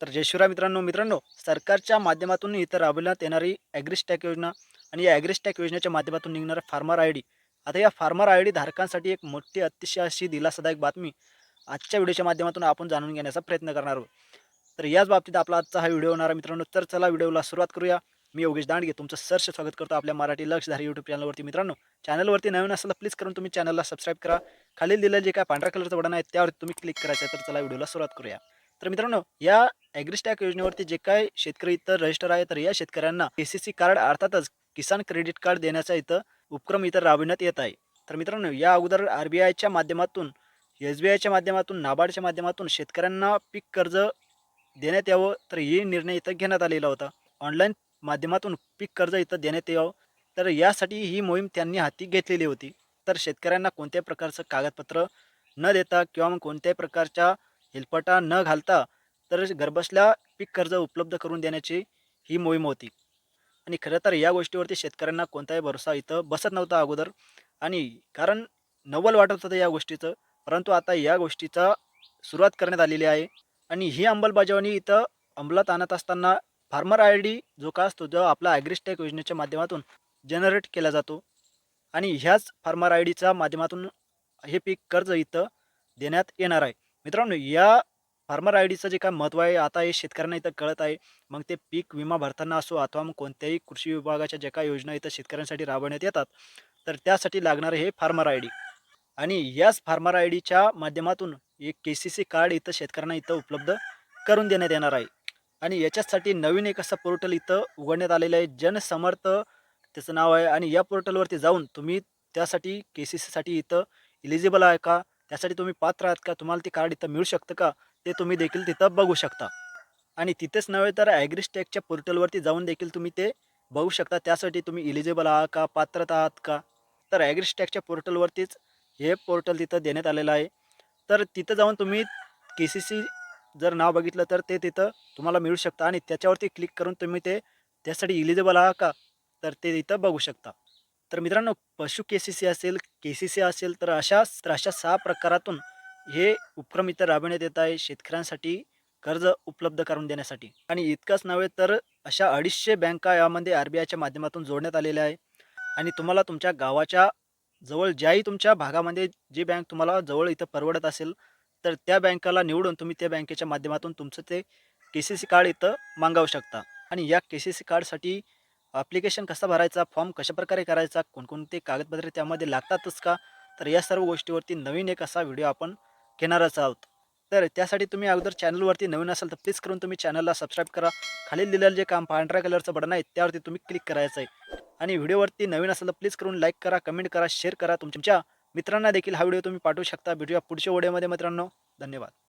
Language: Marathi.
तर जय शिवराय मित्रांनो मित्रांनो सरकारच्या माध्यमातून इथं राबवण्यात येणारी ॲग्रिस्टॅक योजना आणि या ॲग्रिस्टॅक योजनेच्या माध्यमातून निघणारा फार्मर आय डी. आता या फार्मर आय डी धारकांसाठी एक मोठी अतिशय अशी दिलासादायक बातमी आजच्या व्हिडिओच्या माध्यमातून आपण जाणून घेण्याचा प्रयत्न करणार आहोत. तर याच बाबतीत आपला आजचा हा व्हिडिओ होणार मित्रांनो तर चला व्हिडिओला सुरुवात करूया. मी योगेश दांडगे तुमचं सरस स्वागत करतो आपल्या मराठी लक्षधारी यूट्यूब चॅनलवरती मित्रांनो चॅनलवरती नवीन असेल प्लीज करून तुम्ही चॅनलला सबस्क्राईब करा. खालील दिलेलं जे काय पांढऱ्या कलरचं बटन आहे त्यावर तुम्ही क्लिक करायचं तर चला व्हिडिओला सुरुवात करूया. तर मित्रांनो या ॲग्रिस्टॅक योजनेवरती जे काय शेतकरी इथं रजिस्टर आहे तर या शेतकऱ्यांना के सी सी कार्ड अर्थातच किसान क्रेडिट कार्ड देण्याचा इथं उपक्रम इथं राबविण्यात येत आहे. तर मित्रांनो या अगोदर आर बी आयच्या माध्यमातून एस बी आयच्या माध्यमातून नाबार्डच्या माध्यमातून शेतकऱ्यांना पीक कर्ज देण्यात यावं तर हे निर्णय इथं घेण्यात आलेला होता. ऑनलाईन माध्यमातून पीक कर्ज इथं देण्यात यावं. तर यासाठी ही मोहीम त्यांनी हाती घेतलेली होती. तर शेतकऱ्यांना कोणत्याही प्रकारचं कागदपत्र न देता किंवा मग कोणत्याही प्रकारच्या हिलपटा न घालता तर घरबसल्या पीक कर्ज उपलब्ध करून देण्याची ही मोहीम होती. आणि खरं तर या गोष्टीवरती शेतकऱ्यांना कोणताही भरोसा इथं बसत नव्हता अगोदर. आणि कारण नवल वाटत होतं या गोष्टीचं परंतु आता या गोष्टीचा सुरुवात करण्यात आलेली आहे. आणि ही अंमलबजावणी इथं अंमलात आणत असताना फार्मर आय डी जो का असतो जो आपला ॲग्रिस्टॅक योजनेच्या माध्यमातून जनरेट केला जातो. आणि ह्याच फार्मर आय डीच्या माध्यमातून हे पीक कर्ज इथं देण्यात येणार आहे. मित्रांनो या फार्मर आय डीचं जे काय महत्त्व आहे आता हे शेतकऱ्यांना इथं कळत आहे. मग ते पीक विमा भरताना असो अथवा मग कोणत्याही कृषी विभागाच्या ज्या काय योजना इथं शेतकऱ्यांसाठी राबवण्यात येतात तर त्यासाठी लागणारे हे फार्मर आय डी. आणि याच फार्मर आय डीच्या माध्यमातून एक के सी सी कार्ड इथं शेतकऱ्यांना इथं उपलब्ध करून देण्यात येणार आहे. आणि याच्यासाठी नवीन एक असं पोर्टल इथं उघडण्यात आलेलं आहे जनसमर्थ त्याचं नाव आहे. आणि या पोर्टलवरती जाऊन तुम्ही त्यासाठी के सी सीसाठी इथं इलिजिबल आहे का? त्यासाठी तुम्ही पात्र आहात का? तुम्हाला ते कार्ड इथं मिळू शकतं का? ते तुम्ही देखील तिथं बघू शकता. आणि तिथेच नव्हे तर ॲग्रिस्टॅकच्या पोर्टलवरती जाऊन देखील तुम्ही ते बघू शकता. त्यासाठी तुम्ही इलिजिबल आहात का? पात्रता आहात का? तर ॲग्रिस्टॅकच्या पोर्टलवरतीच हे पोर्टल तिथं देण्यात आलेलं आहे. तर तिथं जाऊन तुम्ही के सी सी जर नाव बघितलं तर ते तिथं तुम्हाला मिळू शकतं. आणि त्याच्यावरती क्लिक करून तुम्ही ते त्यासाठी इलिजिबल आहात का? तर ते तिथं बघू शकता. तर मित्रांनो पशु के सी सी असेल के सी सी असेल तर अशा तर अशा सहा प्रकारातून हे उपक्रम इथं राबविण्यात येत आहे शेतकऱ्यांसाठी कर्ज उपलब्ध करून देण्यासाठी. आणि इतकंच नव्हे तर अशा अडीचशे बँका यामध्ये आर बी आयच्या माध्यमातून जोडण्यात आलेल्या आहे. आणि तुम्हाला तुमच्या गावाच्या जवळ ज्याही तुमच्या भागामध्ये जी बँक तुम्हाला जवळ इथं परवडत असेल तर त्या बँकाला निवडून तुम्ही त्या बँकेच्या माध्यमातून तुमचं ते के सी सी कार्ड इथं मागवू शकता. आणि या के सी सी कार्डसाठी ॲप्लिकेशन कसा भरायचा फॉर्म कशाप्रकारे करायचा कोणकोणते कागदपत्रे त्यामध्ये लागतातच का? तर या सर्व गोष्टीवरती नवीन एक असा व्हिडिओ आपण घेणारच आहोत. तर त्यासाठी तुम्ही अगोदर चॅनलवरती नवीन असाल तर प्लीज करून तुम्ही चॅनलला सबस्क्राईब करा. खाली दिलेलं जे काम पांढऱ्या कलरचं बटन आहे त्यावरती तुम्ही क्लिक करायचं आहे. आणि व्हिडिओवरती नवीन असेल तर प्लीज करून लाईक करा कमेंट करा शेअर करा. तुमच्या मित्रांना देखील हा व्हिडिओ तुम्ही पाठवू शकता. भेटूया पुढच्या व्हिडिओमध्ये मित्रांनो. धन्यवाद.